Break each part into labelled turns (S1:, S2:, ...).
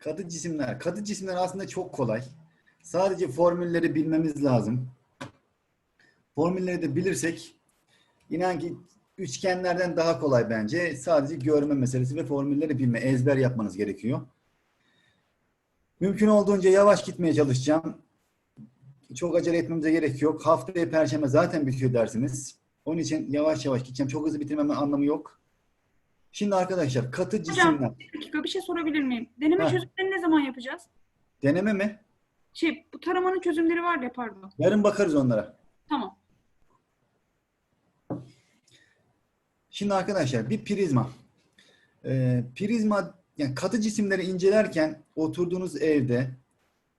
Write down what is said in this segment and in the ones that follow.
S1: Katı cisimler. Katı cisimler aslında çok kolay. Sadece formülleri bilmemiz lazım. Formülleri de bilirsek inan ki üçgenlerden daha kolay bence. Sadece görme meselesi ve formülleri bilme, ezber yapmanız gerekiyor. Mümkün olduğunca yavaş gitmeye çalışacağım. Çok acele etmemize gerek yok. Haftaya perşembe zaten bitiyor dersiniz. Onun için yavaş yavaş gideceğim. Çok hızlı bitirmemin anlamı yok. Şimdi arkadaşlar katı cisimler.
S2: Hocam bir dakika bir şey sorabilir miyim? Deneme
S1: Heh.
S2: çözümlerini ne zaman yapacağız?
S1: Deneme mi?
S2: Şey bu taramanın çözümleri var ya pardon.
S1: Yarın bakarız onlara.
S2: Tamam.
S1: Şimdi arkadaşlar bir prizma. Ee, prizma yani katı cisimleri incelerken oturduğunuz evde,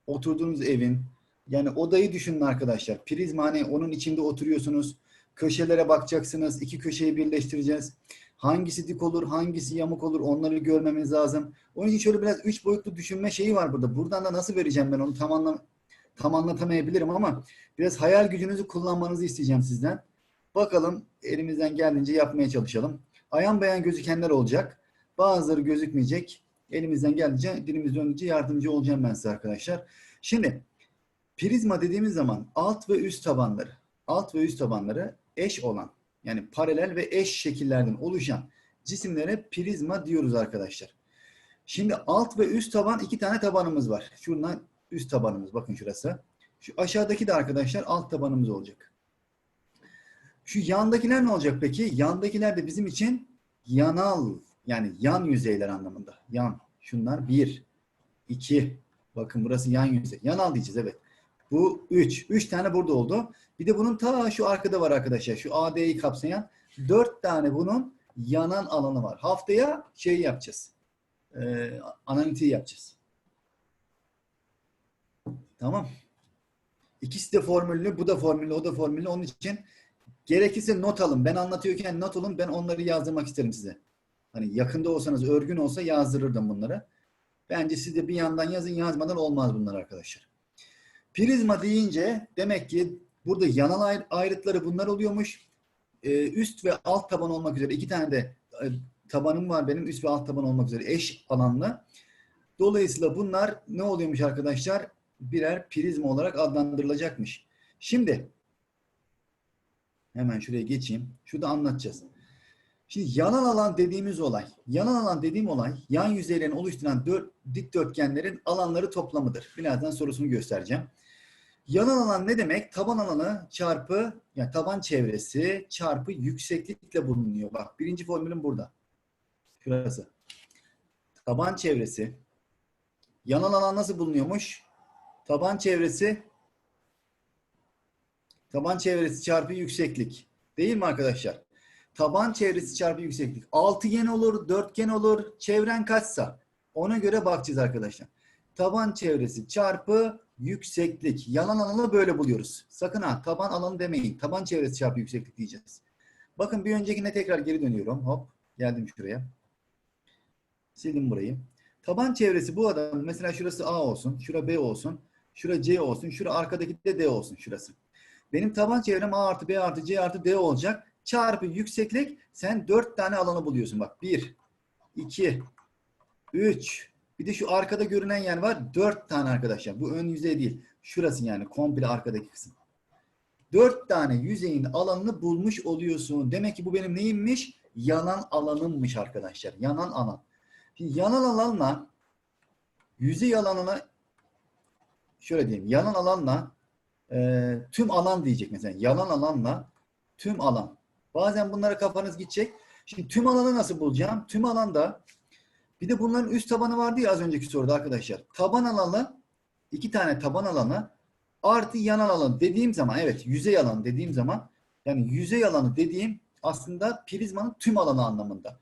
S1: oturduğunuz evin yani odayı düşünün arkadaşlar. Prizma hani onun içinde oturuyorsunuz. Köşelere bakacaksınız. iki köşeyi birleştireceğiz. Hangisi dik olur, hangisi yamuk olur onları görmemiz lazım. Onun için şöyle biraz üç boyutlu düşünme şeyi var burada. Buradan da nasıl vereceğim ben onu tam, anlam tam anlatamayabilirim ama biraz hayal gücünüzü kullanmanızı isteyeceğim sizden. Bakalım elimizden geldiğince yapmaya çalışalım. Ayan bayan gözükenler olacak. Bazıları gözükmeyecek. Elimizden geldiğince, dilimiz döndüğünce yardımcı olacağım ben size arkadaşlar. Şimdi prizma dediğimiz zaman alt ve üst tabanları, alt ve üst tabanları eş olan yani paralel ve eş şekillerden oluşan cisimlere prizma diyoruz arkadaşlar. Şimdi alt ve üst taban iki tane tabanımız var. Şuradan üst tabanımız bakın şurası. Şu aşağıdaki de arkadaşlar alt tabanımız olacak. Şu yandakiler ne olacak peki? Yandakiler de bizim için yanal yani yan yüzeyler anlamında. Yan. Şunlar bir, iki. Bakın burası yan yüzey. Yanal diyeceğiz evet. Bu üç. Üç tane burada oldu. Bir de bunun ta şu arkada var arkadaşlar. Şu AD'yi kapsayan dört tane bunun yanan alanı var. Haftaya şey yapacağız. Ee, analitiği yapacağız. Tamam. İkisi de formüllü, bu da formüllü, o da formüllü. Onun için gerekirse not alın. Ben anlatıyorken not alın. Ben onları yazdırmak isterim size. Hani yakında olsanız, örgün olsa yazdırırdım bunları. Bence siz de bir yandan yazın, yazmadan olmaz bunlar arkadaşlar. Prizma deyince demek ki burada yanal ayr- ayrıtları bunlar oluyormuş. Ee, üst ve alt taban olmak üzere iki tane de e, tabanım var benim. Üst ve alt taban olmak üzere eş alanlı. Dolayısıyla bunlar ne oluyormuş arkadaşlar? Birer prizma olarak adlandırılacakmış. Şimdi hemen şuraya geçeyim. Şurada anlatacağız. Şimdi yanan alan dediğimiz olay, yanan alan dediğim olay yan yüzeylerini oluşturan dört, dikdörtgenlerin alanları toplamıdır. Birazdan sorusunu göstereceğim. Yanan alan ne demek? Taban alanı çarpı, yani taban çevresi çarpı yükseklikle bulunuyor. Bak birinci formülüm burada. Şurası. Taban çevresi. Yanan alan nasıl bulunuyormuş? Taban çevresi taban çevresi çarpı yükseklik. Değil mi arkadaşlar? Taban çevresi çarpı yükseklik. Altıgen olur, dörtgen olur. Çevren kaçsa ona göre bakacağız arkadaşlar. Taban çevresi çarpı yükseklik. Yalan alanı böyle buluyoruz. Sakın ha taban alanı demeyin. Taban çevresi çarpı yükseklik diyeceğiz. Bakın bir öncekine tekrar geri dönüyorum. Hop geldim şuraya. Sildim burayı. Taban çevresi bu adam mesela şurası A olsun, şura B olsun, şura C olsun, şura arkadaki de D olsun şurası. Benim taban çevrem A artı B artı C artı D olacak. Çarpı yükseklik sen dört tane alanı buluyorsun. Bak bir, iki, üç. Bir de şu arkada görünen yer var. Dört tane arkadaşlar. Bu ön yüzey değil. Şurası yani komple arkadaki kısım. Dört tane yüzeyin alanını bulmuş oluyorsun. Demek ki bu benim neyimmiş? Yanan alanımmış arkadaşlar. Yanan alan. Şimdi yanan alanla yüzey alanına şöyle diyeyim. Yanan alanla e, tüm alan diyecek mesela. Yanan alanla tüm alan. Bazen bunlara kafanız gidecek. Şimdi tüm alanı nasıl bulacağım? Tüm alanda bir de bunların üst tabanı vardı ya az önceki soruda arkadaşlar. Taban alanı iki tane taban alanı artı yanan alan dediğim zaman evet yüzey alanı dediğim zaman yani yüzey alanı dediğim aslında prizmanın tüm alanı anlamında.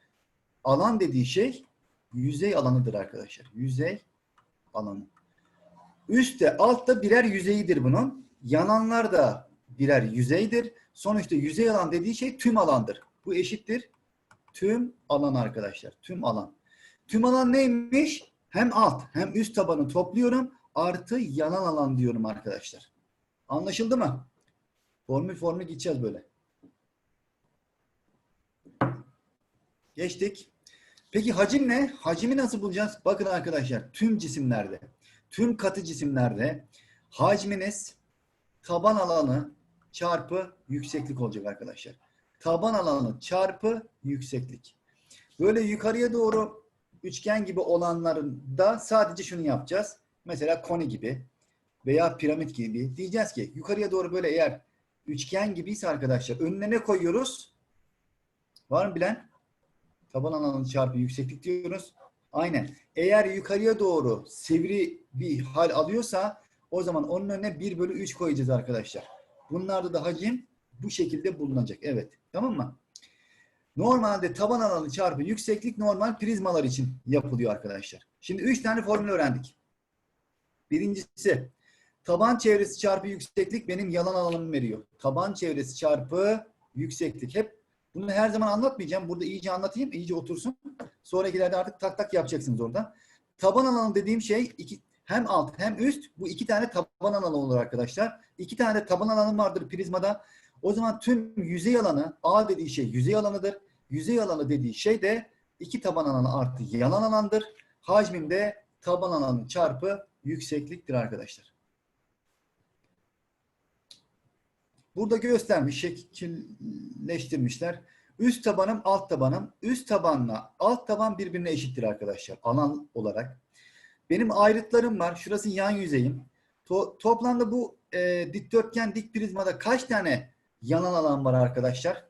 S1: Alan dediği şey yüzey alanıdır arkadaşlar. Yüzey alanı. Üstte altta birer yüzeyidir bunun. Yananlar da birer yüzeydir. Sonuçta yüzey alan dediği şey tüm alandır. Bu eşittir tüm alan arkadaşlar. Tüm alan. Tüm alan neymiş? Hem alt hem üst tabanı topluyorum. Artı yanan alan diyorum arkadaşlar. Anlaşıldı mı? Formül formül gideceğiz böyle. Geçtik. Peki hacim ne? Hacimi nasıl bulacağız? Bakın arkadaşlar tüm cisimlerde, tüm katı cisimlerde hacminiz taban alanı çarpı yükseklik olacak arkadaşlar. Taban alanı çarpı yükseklik. Böyle yukarıya doğru üçgen gibi olanlarında sadece şunu yapacağız. Mesela koni gibi veya piramit gibi. Diyeceğiz ki yukarıya doğru böyle eğer üçgen gibiyse arkadaşlar önüne ne koyuyoruz? Var mı bilen? Taban alanı çarpı yükseklik diyoruz. Aynen. Eğer yukarıya doğru sivri bir hal alıyorsa o zaman onun önüne 1 bölü 3 koyacağız arkadaşlar. Bunlarda da hacim bu şekilde bulunacak. Evet. Tamam mı? Normalde taban alanı çarpı yükseklik normal prizmalar için yapılıyor arkadaşlar. Şimdi 3 tane formül öğrendik. Birincisi taban çevresi çarpı yükseklik benim yalan alanımı veriyor. Taban çevresi çarpı yükseklik. Hep bunu her zaman anlatmayacağım. Burada iyice anlatayım, iyice otursun. Sonrakilerde artık tak tak yapacaksınız oradan. Taban alanı dediğim şey iki, hem alt hem üst. Bu iki tane taban alanı olur arkadaşlar. İki tane taban alanı vardır prizmada. O zaman tüm yüzey alanı, A dediği şey yüzey alanıdır. Yüzey alanı dediği şey de iki taban alanı artı yalan alandır. Hacmim de taban alanı çarpı yüksekliktir arkadaşlar. Burada göstermiş, şekilleştirmişler. Üst tabanım, alt tabanım. Üst tabanla alt taban birbirine eşittir arkadaşlar alan olarak. Benim ayrıtlarım var. Şurası yan yüzeyim. To- toplamda bu e, dikdörtgen dik prizmada kaç tane yanan alan var arkadaşlar?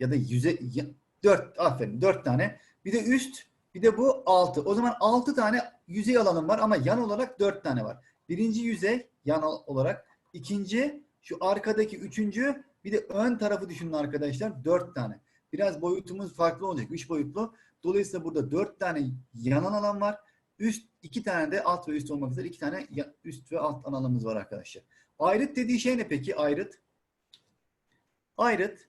S1: Ya da yüzey ya- dört aferin dört tane. Bir de üst bir de bu altı. O zaman altı tane yüzey alanım var ama yan olarak dört tane var. Birinci yüzey yan olarak. ikinci şu arkadaki üçüncü bir de ön tarafı düşünün arkadaşlar. Dört tane. Biraz boyutumuz farklı olacak. Üç boyutlu. Dolayısıyla burada dört tane yanan alan var. Üst iki tane de alt ve üst olmak üzere iki tane üst ve alt alanımız var arkadaşlar. Ayrıt dediği şey ne peki? Ayrıt. Ayrıt.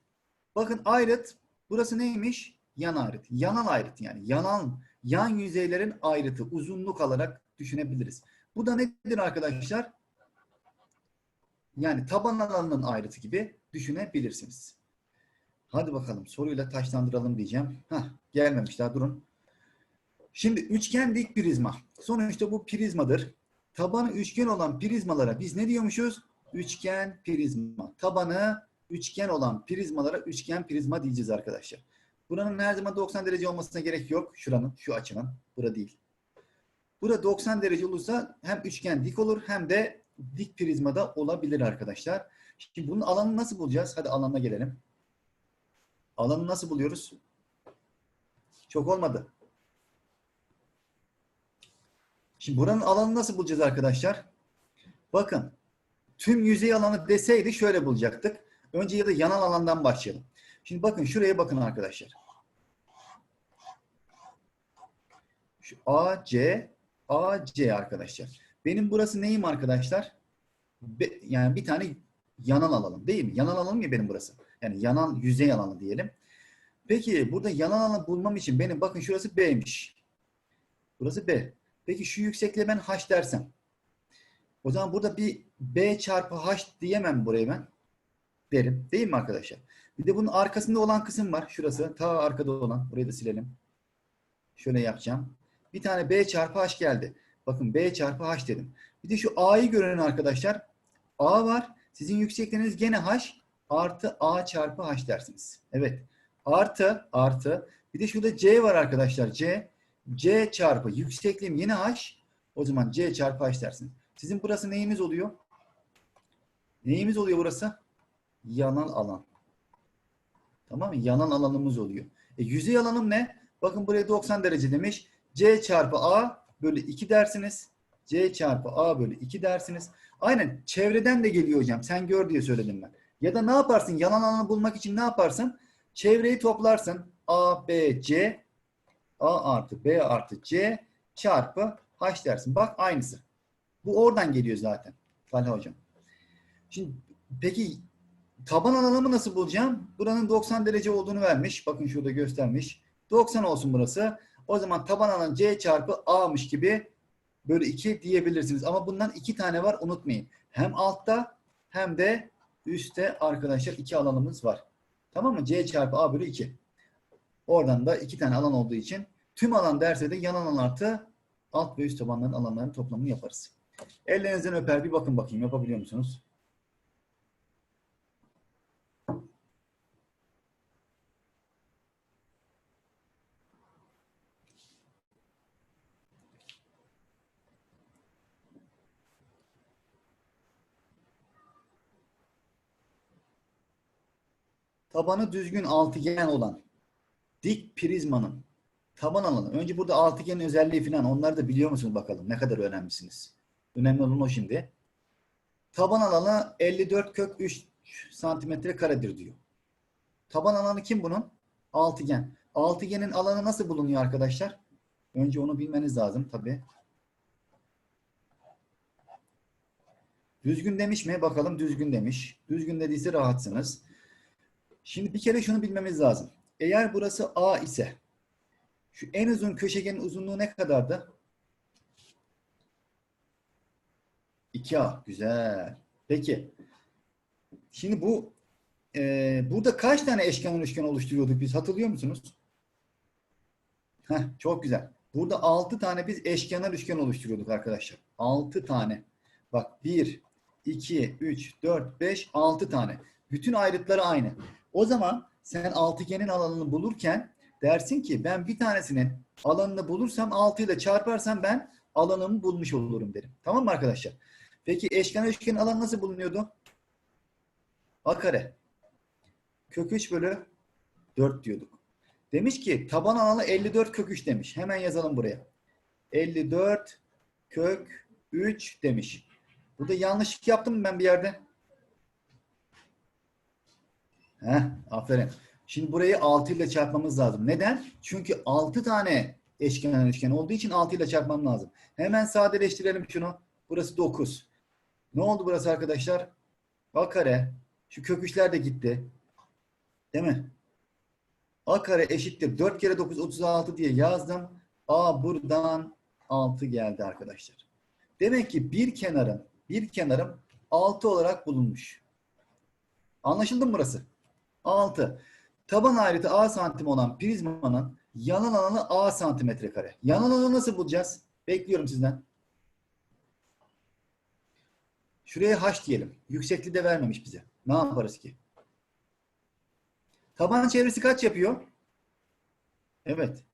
S1: Bakın ayrıt. Burası neymiş? Yan ayrıt. Yanal ayrıt yani. Yanan, yan yüzeylerin ayrıtı. Uzunluk alarak düşünebiliriz. Bu da nedir arkadaşlar? Yani taban alanının ayrıtı gibi düşünebilirsiniz. Hadi bakalım soruyla taşlandıralım diyeceğim. Hah, gelmemiş daha durun. Şimdi üçgen dik prizma. Sonuçta bu prizmadır. Tabanı üçgen olan prizmalara biz ne diyormuşuz? Üçgen prizma. Tabanı üçgen olan prizmalara üçgen prizma diyeceğiz arkadaşlar. Buranın her zaman 90 derece olmasına gerek yok. Şuranın, şu açının. Bura değil. Burada 90 derece olursa hem üçgen dik olur hem de dik prizmada olabilir arkadaşlar. Şimdi bunun alanını nasıl bulacağız? Hadi alanına gelelim. Alanı nasıl buluyoruz? Çok olmadı. Şimdi buranın alanını nasıl bulacağız arkadaşlar? Bakın. Tüm yüzey alanı deseydi şöyle bulacaktık. Önce ya da yanal alandan başlayalım. Şimdi bakın şuraya bakın arkadaşlar. Şu AC, AC arkadaşlar. Benim burası neyim arkadaşlar? Be- yani bir tane yanal alanım değil mi? Yanal alanım ya benim burası. Yani yanal yüzey alanı diyelim. Peki burada yanal alanı bulmam için benim bakın şurası B'miş. Burası B. Peki şu yüksekliğe ben H dersem. O zaman burada bir B çarpı H diyemem buraya ben. Derim. Değil mi arkadaşlar? Bir de bunun arkasında olan kısım var. Şurası. Ta arkada olan. Burayı da silelim. Şöyle yapacağım. Bir tane B çarpı H geldi. Bakın B çarpı H dedim. Bir de şu A'yı görenin arkadaşlar. A var. Sizin yüksekliğiniz gene H artı A çarpı H dersiniz. Evet. Artı artı. Bir de şurada C var arkadaşlar. C. C çarpı yüksekliğim yine H. O zaman C çarpı H dersiniz. Sizin burası neyimiz oluyor? Neyimiz oluyor burası? Yanal alan. Tamam mı? Yanan alanımız oluyor. E, yüzey alanım ne? Bakın buraya 90 derece demiş. C çarpı A bölü 2 dersiniz. C çarpı A bölü 2 dersiniz. Aynen çevreden de geliyor hocam. Sen gör diye söyledim ben. Ya da ne yaparsın? Yanan alanı bulmak için ne yaparsın? Çevreyi toplarsın. A, B, C A artı B artı C çarpı H dersin. Bak aynısı. Bu oradan geliyor zaten. Talha hocam. Şimdi peki taban alanımı nasıl bulacağım? Buranın 90 derece olduğunu vermiş. Bakın şurada göstermiş. 90 olsun burası. O zaman taban alan C çarpı A'mış gibi bölü 2 diyebilirsiniz. Ama bundan iki tane var unutmayın. Hem altta hem de üstte arkadaşlar iki alanımız var. Tamam mı? C çarpı A bölü 2. Oradan da iki tane alan olduğu için Tüm alan derse de yan alan artı alt ve üst tabanların alanlarının toplamını yaparız. Ellerinizden öper bir bakın bakayım yapabiliyor musunuz? Tabanı düzgün altıgen olan dik prizmanın taban alanı. Önce burada altıgenin özelliği falan onları da biliyor musunuz bakalım ne kadar önemlisiniz. Önemli olan o şimdi. Taban alanı 54 kök 3 santimetre karedir diyor. Taban alanı kim bunun? Altıgen. Altıgenin alanı nasıl bulunuyor arkadaşlar? Önce onu bilmeniz lazım tabi. Düzgün demiş mi? Bakalım düzgün demiş. Düzgün dediyse rahatsınız. Şimdi bir kere şunu bilmemiz lazım. Eğer burası A ise şu en uzun köşegenin uzunluğu ne kadardı? 2A. Güzel. Peki. Şimdi bu e, burada kaç tane eşkenar üçgen oluşturuyorduk biz? Hatırlıyor musunuz? Heh, çok güzel. Burada 6 tane biz eşkenar üçgen oluşturuyorduk arkadaşlar. 6 tane. Bak 1, 2, 3, 4, 5, 6 tane. Bütün ayrıtları aynı. O zaman sen altıgenin alanını bulurken dersin ki ben bir tanesinin alanını bulursam 6 ile çarparsam ben alanımı bulmuş olurum derim. Tamam mı arkadaşlar? Peki eşkenar üçgenin alanı nasıl bulunuyordu? A kare. Kök 3 bölü 4 diyorduk. Demiş ki taban alanı 54 kök 3 demiş. Hemen yazalım buraya. 54 kök 3 demiş. Burada yanlışlık yaptım mı ben bir yerde? Heh, aferin. Şimdi burayı 6 ile çarpmamız lazım. Neden? Çünkü 6 tane eşkenar üçgen olduğu için 6 ile çarpmam lazım. Hemen sadeleştirelim şunu. Burası 9. Ne oldu burası arkadaşlar? A kare. Şu kök üçler de gitti. Değil mi? A kare eşittir. 4 kere 9 36 diye yazdım. A buradan 6 geldi arkadaşlar. Demek ki bir kenarın bir kenarım 6 olarak bulunmuş. Anlaşıldı mı burası? 6. Taban ayrıtı A santim olan prizmanın yanal alanı A santimetre kare. Yanal alanı nasıl bulacağız? Bekliyorum sizden. Şuraya H diyelim. Yüksekliği de vermemiş bize. Ne yaparız ki? Taban çevresi kaç yapıyor? Evet.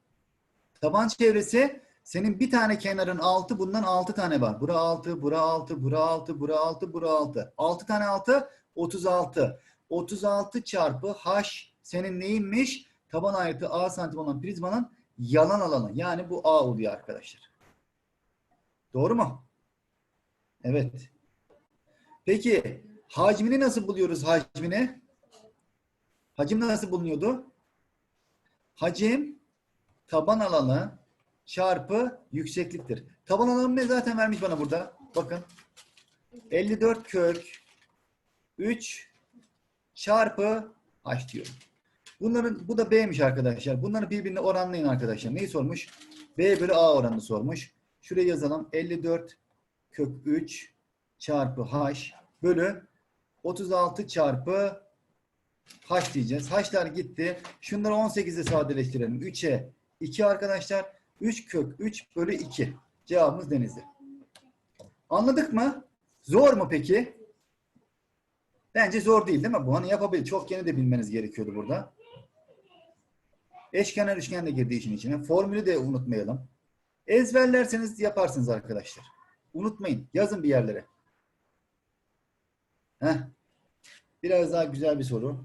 S1: Taban çevresi senin bir tane kenarın 6 bundan 6 tane var. Bura 6, bura 6, bura 6, bura 6, bura 6. 6 tane 6 36. 36 çarpı H senin neyinmiş? Taban ayrıtı A santim olan prizmanın yalan alanı. Yani bu A oluyor arkadaşlar. Doğru mu? Evet. Peki hacmini nasıl buluyoruz hacmini? Hacim nasıl bulunuyordu? Hacim taban alanı çarpı yüksekliktir. Taban alanı ne zaten vermiş bana burada. Bakın. 54 kök 3 çarpı h diyorum. Bunların bu da b'miş arkadaşlar. Bunları birbirine oranlayın arkadaşlar. Neyi sormuş? b bölü a oranını sormuş. Şuraya yazalım. 54 kök 3 çarpı h bölü 36 çarpı h diyeceğiz. h'lar gitti. Şunları 18'e sadeleştirelim. 3'e 2 arkadaşlar. 3 kök 3 bölü 2. Cevabımız denizli. Anladık mı? Zor mu peki? Bence zor değil değil mi? Bu hani yapabilir. Çok yeni de bilmeniz gerekiyordu burada. Eşkenar üçgen de girdi işin içine. Formülü de unutmayalım. Ezberlerseniz yaparsınız arkadaşlar. Unutmayın. Yazın bir yerlere. Heh. Biraz daha güzel bir soru.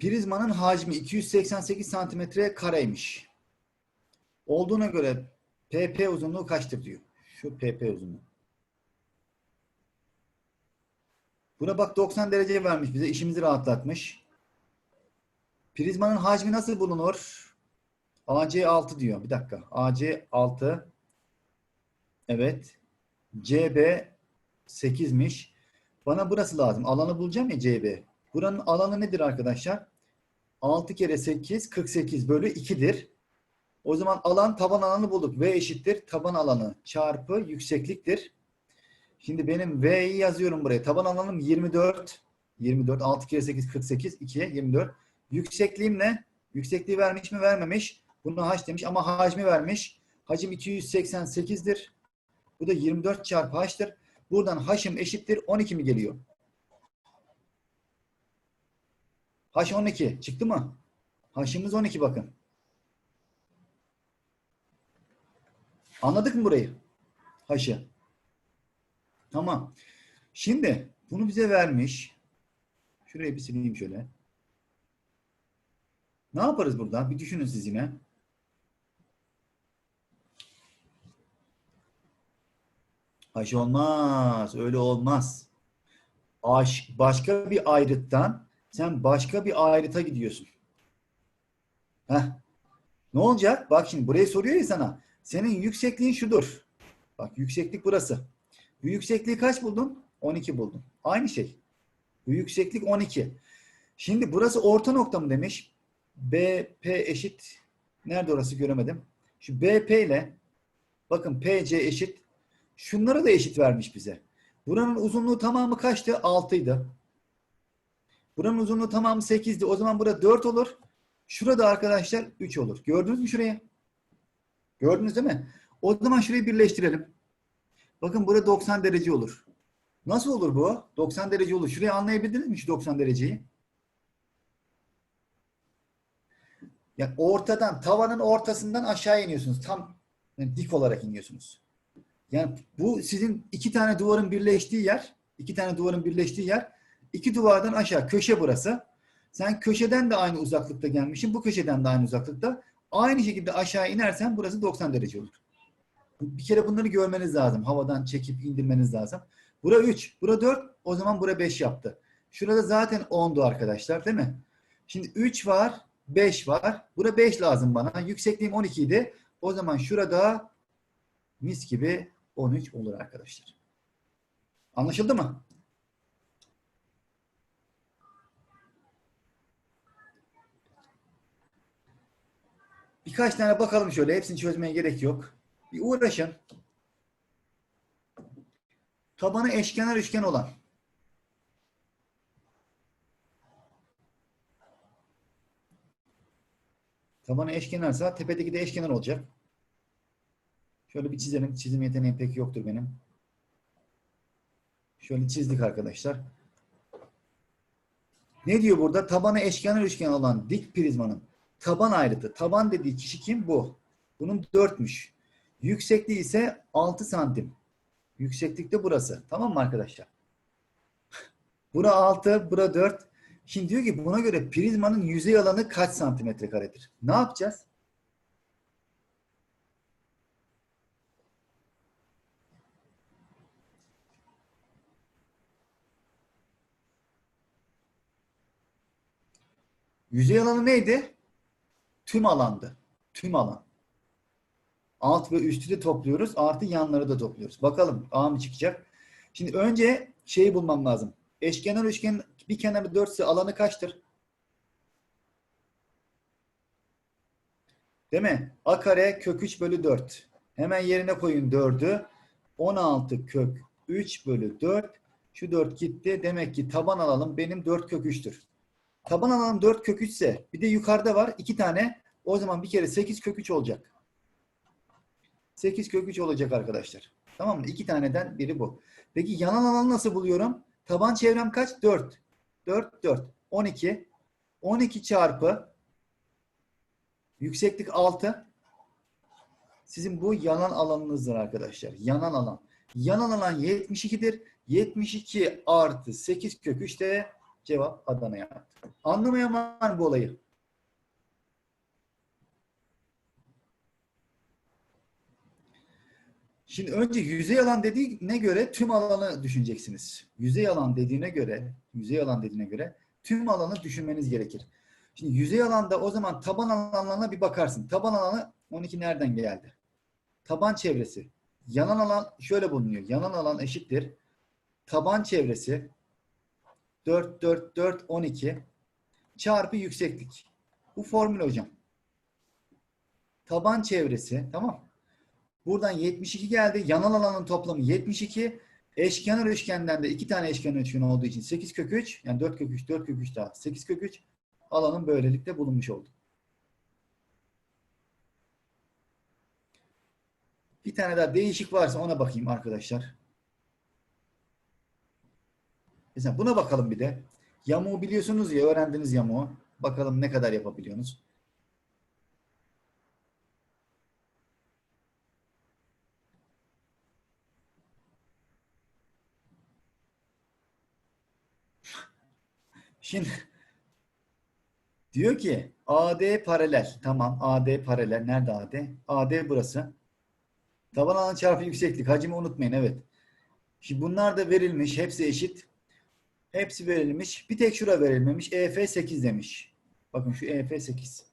S1: Prizmanın hacmi 288 santimetre kareymiş. Olduğuna göre PP uzunluğu kaçtır diyor. Şu PP uzunluğu. Buna bak 90 derece vermiş bize. işimizi rahatlatmış. Prizmanın hacmi nasıl bulunur? AC 6 diyor. Bir dakika. AC 6. Evet. CB 8'miş. Bana burası lazım. Alanı bulacağım ya CB. Buranın alanı nedir arkadaşlar? 6 kere 8 48 bölü 2'dir. O zaman alan taban alanı bulduk. V eşittir taban alanı çarpı yüksekliktir. Şimdi benim V'yi yazıyorum buraya. Taban alanım 24. 24. 6 kere 8 48. 2'ye 24. Yüksekliğim ne? Yüksekliği vermiş mi vermemiş. Bunu h demiş ama hacmi vermiş. Hacim 288'dir. Bu da 24 çarpı h'tır. Buradan h'ım eşittir 12 mi geliyor? H 12. Çıktı mı? H'ımız 12 bakın. Anladık mı burayı? H'ı. Tamam. Şimdi bunu bize vermiş. Şurayı bir sileyim şöyle. Ne yaparız burada? Bir düşünün siz yine. H olmaz. Öyle olmaz. Aş, başka bir ayrıttan sen başka bir ayrıta gidiyorsun. Heh. Ne olacak? Bak şimdi burayı soruyor ya sana. Senin yüksekliğin şudur. Bak yükseklik burası. Bu yüksekliği kaç buldun? 12 buldum. Aynı şey. Bu yükseklik 12. Şimdi burası orta nokta mı demiş? BP eşit. Nerede orası göremedim. Şu BP ile bakın PC eşit. Şunlara da eşit vermiş bize. Buranın uzunluğu tamamı kaçtı? 6'ydı. Buranın uzunluğu tamamı 8'di. O zaman burada 4 olur. Şurada arkadaşlar 3 olur. Gördünüz mü şuraya? Gördünüz değil mi? O zaman şurayı birleştirelim. Bakın burada 90 derece olur. Nasıl olur bu? 90 derece olur. Şurayı anlayabildiniz mi şu 90 dereceyi? Yani ortadan, tavanın ortasından aşağı iniyorsunuz. Tam yani dik olarak iniyorsunuz. Yani bu sizin iki tane duvarın birleştiği yer, iki tane duvarın birleştiği yer, iki duvardan aşağı, köşe burası. Sen köşeden de aynı uzaklıkta gelmişsin, bu köşeden de aynı uzaklıkta. Aynı şekilde aşağı inersen burası 90 derece olur. Bir kere bunları görmeniz lazım. Havadan çekip indirmeniz lazım. Bura 3, bura 4, o zaman bura 5 yaptı. Şurada zaten 10'du arkadaşlar değil mi? Şimdi 3 var, 5 var. Bura 5 lazım bana. Yüksekliğim 12 idi. O zaman şurada mis gibi 13 olur arkadaşlar. Anlaşıldı mı? Birkaç tane bakalım şöyle. Hepsini çözmeye gerek yok. Bir uğraşın. Tabanı eşkenar üçgen olan. Tabanı eşkenarsa tepedeki de eşkenar olacak. Şöyle bir çizelim. Çizim yeteneğim pek yoktur benim. Şöyle çizdik arkadaşlar. Ne diyor burada? Tabanı eşkenar üçgen olan dik prizmanın taban ayrıtı. Taban dediği kişi kim? Bu. Bunun 4'müş. Yüksekliği ise 6 santim. Yükseklik de burası. Tamam mı arkadaşlar? Bura 6, bura 4. Şimdi diyor ki buna göre prizmanın yüzey alanı kaç santimetre karedir? Ne yapacağız? Yüzey alanı neydi? Tüm alandı. Tüm alan. Alt ve üstü de topluyoruz. Artı yanları da topluyoruz. Bakalım A mı çıkacak? Şimdi önce şeyi bulmam lazım. Eşkenar üçgen bir kenarı 4 ise alanı kaçtır? Değil mi? A kare kök 3 bölü 4. Hemen yerine koyun 4'ü. 16 kök 3 bölü 4. Şu 4 gitti. Demek ki taban alalım. Benim 4 kök 3'tür. Taban alanım 4 kök 3 ise bir de yukarıda var 2 tane. O zaman bir kere 8 kök 3 olacak. 8 kök 3 olacak arkadaşlar. Tamam mı? İki taneden biri bu. Peki yanan alanı nasıl buluyorum? Taban çevrem kaç? 4. 4, 4. 12. 12 çarpı yükseklik 6. Sizin bu yanan alanınızdır arkadaşlar. Yanan alan. Yanan alan 72'dir. 72 artı 8 kök 3 de cevap Adana yaptı. Anlamayan var mı bu olayı? Şimdi önce yüzey alan dediğine göre tüm alanı düşüneceksiniz. Yüzey alan dediğine göre, yüzey alan dediğine göre tüm alanı düşünmeniz gerekir. Şimdi yüzey alanda o zaman taban alanlarına bir bakarsın. Taban alanı 12 nereden geldi? Taban çevresi. Yanan alan şöyle bulunuyor. Yanan alan eşittir. Taban çevresi 4, 4, 4, 12 çarpı yükseklik. Bu formül hocam. taban çevresi tamam. Buradan 72 geldi. Yanal alanın toplamı 72. Eşkenar üçgenden de iki tane eşkenar üçgen olduğu için 8 kök 3 yani 4 kök 3 4 kök 3 daha 8 kök 3 alanın böylelikle bulunmuş oldu. Bir tane daha değişik varsa ona bakayım arkadaşlar. Mesela buna bakalım bir de. Yamuğu biliyorsunuz ya öğrendiniz yamuğu. Bakalım ne kadar yapabiliyorsunuz. Şimdi diyor ki AD paralel. Tamam AD paralel. Nerede AD? AD burası. Taban alan çarpı yükseklik. Hacmi unutmayın evet. Şimdi bunlar da verilmiş. Hepsi eşit. Hepsi verilmiş. Bir tek şura verilmemiş. EF 8 demiş. Bakın şu EF 8.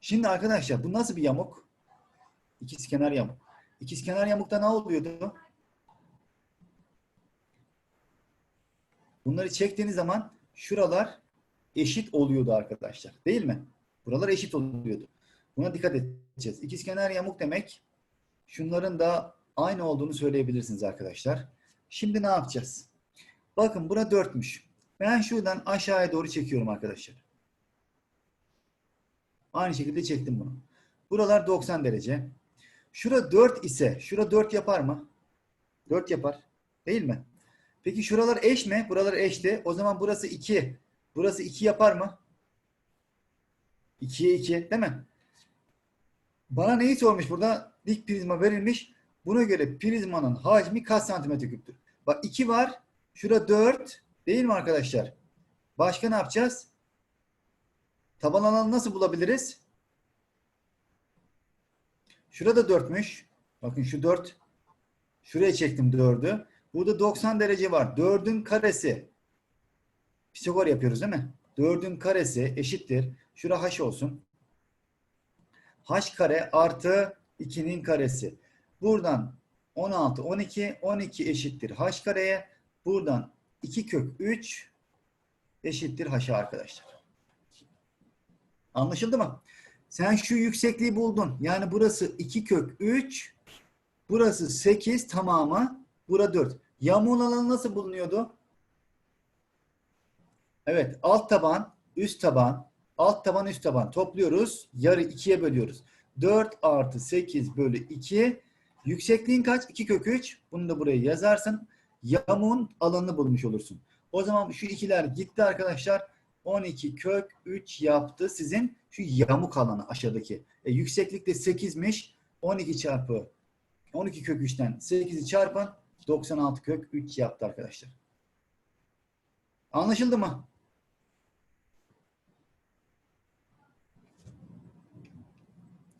S1: Şimdi arkadaşlar bu nasıl bir yamuk? İkizkenar yamuk. İkizkenar yamukta ne oluyordu? Bunları çektiğiniz zaman şuralar eşit oluyordu arkadaşlar. Değil mi? Buralar eşit oluyordu. Buna dikkat edeceğiz. İkizkenar yamuk demek şunların da aynı olduğunu söyleyebilirsiniz arkadaşlar. Şimdi ne yapacağız? Bakın bura 4'müş. Ben şuradan aşağıya doğru çekiyorum arkadaşlar. Aynı şekilde çektim bunu. Buralar 90 derece. Şura 4 ise şura 4 yapar mı? 4 yapar. Değil mi? Peki şuralar eş mi? Buralar eşti. O zaman burası 2. Burası 2 yapar mı? 2'ye 2 değil mi? Bana neyi sormuş burada? Dik prizma verilmiş. Buna göre prizmanın hacmi kaç santimetre küptür? Bak 2 var. Şura 4. Değil mi arkadaşlar? Başka ne yapacağız? Taban alanı nasıl bulabiliriz? Şurada 4'müş. Bakın şu 4. Şuraya çektim 4'ü. Burada 90 derece var. 4'ün karesi. Pisagor yapıyoruz değil mi? 4'ün karesi eşittir. Şura h olsun. h kare artı 2'nin karesi. Buradan 16, 12, 12 eşittir h kareye. Buradan 2 kök 3 eşittir h'a arkadaşlar. Anlaşıldı mı? Sen şu yüksekliği buldun. Yani burası 2 kök 3, burası 8 tamamı, bura 4. Yamuğun alanı nasıl bulunuyordu? Evet, alt taban, üst taban, alt taban, üst taban topluyoruz. Yarı 2'ye bölüyoruz. 4 artı 8 bölü 2. Yüksekliğin kaç? 2 kök 3. Bunu da buraya yazarsın. Yamuğun alanını bulmuş olursun. O zaman şu ikiler gitti arkadaşlar. 12 kök 3 yaptı sizin şu yamuk alanı aşağıdaki. E, yükseklik de 8'miş. 12 çarpı 12 kök 3'ten 8'i çarpın 96 kök 3 yaptı arkadaşlar. Anlaşıldı mı?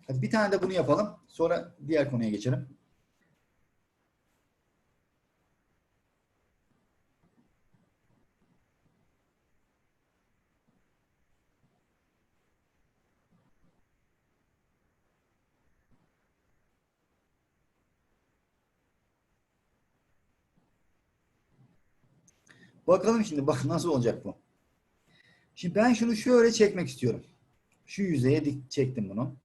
S1: Hadi bir tane de bunu yapalım. Sonra diğer konuya geçelim. Bakalım şimdi bak nasıl olacak bu. Şimdi ben şunu şöyle çekmek istiyorum. Şu yüzeye dik çektim bunu.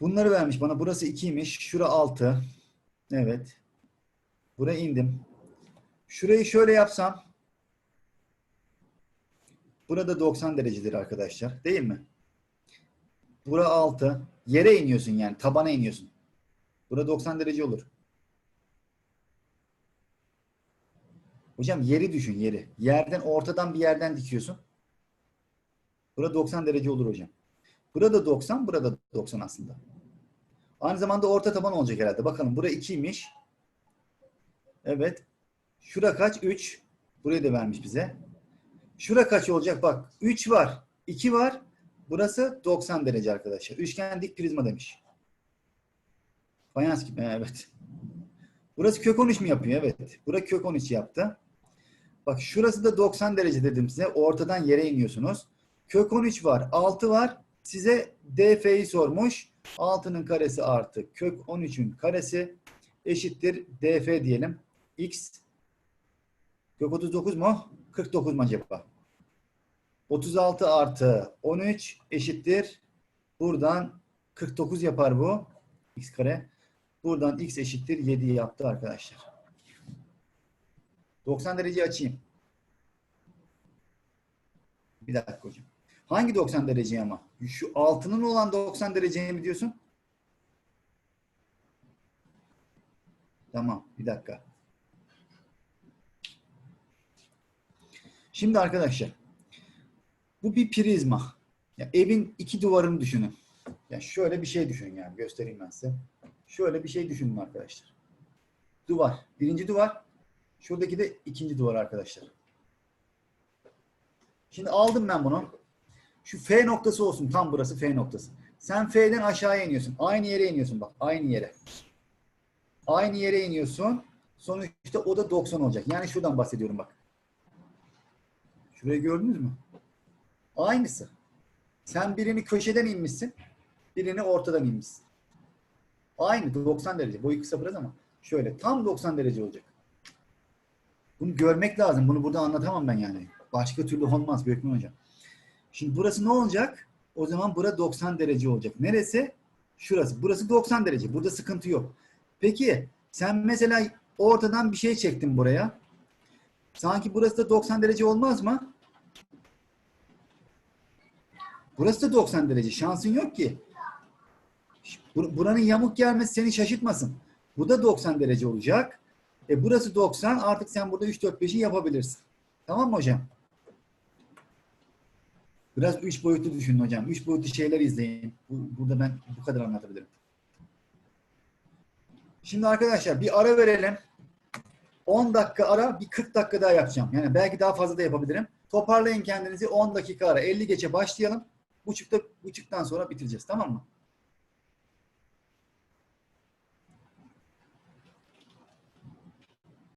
S1: Bunları vermiş bana. Burası 2'ymiş. Şura 6. Evet. Buraya indim. Şurayı şöyle yapsam burada 90 derecedir arkadaşlar. Değil mi? Bura 6. Yere iniyorsun yani. Tabana iniyorsun. Burada 90 derece olur. Hocam yeri düşün yeri. Yerden ortadan bir yerden dikiyorsun. Burada 90 derece olur hocam. Burada 90, burada 90 aslında. Aynı zamanda orta taban olacak herhalde. Bakalım bura 2'ymiş. Evet. Şura kaç? 3. Burayı da vermiş bize. Şura kaç olacak? Bak 3 var. 2 var. Burası 90 derece arkadaşlar. Üçgen dik prizma demiş. Fayans gibi. Evet. Burası kök 13 mi yapıyor? Evet. Bura kök 13 yaptı. Bak şurası da 90 derece dedim size. Ortadan yere iniyorsunuz. Kök 13 var. 6 var. Size DF'yi sormuş. 6'nın karesi artı kök 13'ün karesi eşittir DF diyelim. X kök 39 mu? 49 mu acaba? 36 artı 13 eşittir Buradan 49 yapar bu. X kare. Buradan x eşittir 7 yaptı arkadaşlar. 90 derece açayım. Bir dakika hocam. Hangi 90 derece ama? Şu altının olan 90 dereceye mi diyorsun? Tamam. Bir dakika. Şimdi arkadaşlar bu bir prizma. Ya evin iki duvarını düşünün. Ya şöyle bir şey düşünün yani göstereyim ben size. Şöyle bir şey düşünün arkadaşlar. Duvar. Birinci duvar. Şuradaki de ikinci duvar arkadaşlar. Şimdi aldım ben bunu. Şu F noktası olsun. Tam burası F noktası. Sen F'den aşağıya iniyorsun. Aynı yere iniyorsun bak. Aynı yere. Aynı yere iniyorsun. Sonuçta o da 90 olacak. Yani şuradan bahsediyorum bak. Şurayı gördünüz mü? Aynısı. Sen birini köşeden inmişsin. Birini ortadan inmişsin. Aynı 90 derece. Boyu kısa biraz ama şöyle tam 90 derece olacak. Bunu görmek lazım. Bunu burada anlatamam ben yani. Başka türlü olmaz Gökmen Hocam. Şimdi burası ne olacak? O zaman bura 90 derece olacak. Neresi? Şurası. Burası 90 derece. Burada sıkıntı yok. Peki sen mesela ortadan bir şey çektin buraya. Sanki burası da 90 derece olmaz mı? Burası da 90 derece. Şansın yok ki. Bur- Buranın yamuk gelmesi seni şaşırtmasın. Bu da 90 derece olacak. E burası 90. Artık sen burada 3 4 5'i yapabilirsin. Tamam mı hocam? Biraz 3 boyutlu düşünün hocam. 3 boyutlu şeyler izleyin. Bu- Burada ben bu kadar anlatabilirim. Şimdi arkadaşlar bir ara verelim. 10 dakika ara, bir 40 dakika daha yapacağım. Yani belki daha fazla da yapabilirim. Toparlayın kendinizi 10 dakika ara. 50 geçe başlayalım. Buçukta, buçuktan sonra bitireceğiz. Tamam mı?